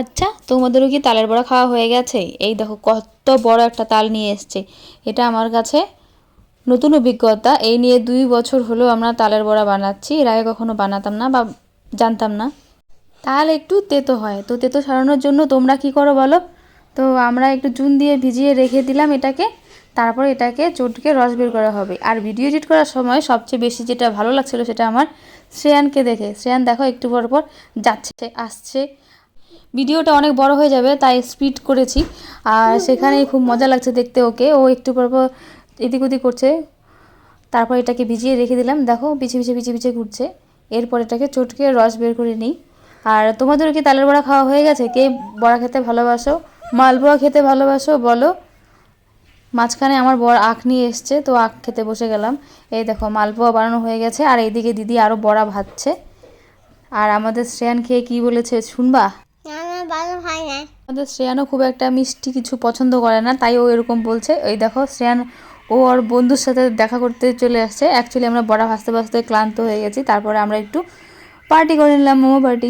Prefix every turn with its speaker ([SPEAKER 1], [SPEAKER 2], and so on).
[SPEAKER 1] আচ্ছা তোমাদেরও কি তালের বড়া খাওয়া হয়ে গেছে? এই দেখো, কত বড় একটা তাল নিয়ে এসছে। এটা আমার কাছে নতুন অভিজ্ঞতা। এই নিয়ে দুই বছর হলো আমরা তালের বড়া বানাচ্ছি। এর আগে কখনো বানাতাম না বা জানতাম না। তাল একটু তেতো হয়। তো তেতো সারানোর জন্য তোমরা কি করো বলো? তো আমরা একটু জুন দিয়ে ভিজিয়ে রেখে দিলাম এটাকে। তারপর এটাকে চটকে রস বের করা হবে। আর ভিডিও এডিট করার সময় সবচেয়ে বেশি যেটা ভালো লাগছিল সেটা আমার শ্রেয়ানকে দেখে। শ্রেয়ান দেখো, একটু পর পর যাচ্ছে, আসছে। ভিডিওটা অনেক বড় হয়ে যাবে, তাই স্পিড করেছি। আর সেখানে খুব মজা লাগছে দেখতে ওকে। ও একটু পর পর এদিক ওদিক করছে। তারপর এটাকে ভিজিয়ে রেখে দিলাম। দেখো পিছিয়ে পিছিয়ে পিছিয়ে পিছিয়ে ঘুরছে। এরপর এটাকে চটকে রস বের করে নিই। আর তোমাদের কি তালের বড়া খাওয়া হয়ে গেছে? কে বড়া খেতে ভালোবাসো? মালপোয়া খেতে ভালোবাসো? বলো। মাঝখানে আমার বর আখ নিয়ে এসছে, তো আখ খেতে বসে গেলাম। এই দেখো, মালপোয়া বানানো হয়ে গেছে। আর এইদিকে দিদি আরও বড়া ভাজছে। আর আমাদের শ্রেয়ান খেয়ে কি বলেছে, শুনবা?
[SPEAKER 2] ভালো হয় না।
[SPEAKER 1] আমাদের শ্রেয়ানও খুব একটা মিষ্টি কিছু পছন্দ করে না, তাই ও এরকম বলছে। এই দেখো, শ্রেয়ান, ও আর বন্ধুর সাথে দেখা করতে চলে আসছে। অ্যাকচুয়ালি আমরা বড়া ভাসতে ভাসতে ক্লান্ত হয়ে গেছি, তারপরে আমরা একটু পার্টি করে নিলাম, মোমো পার্টি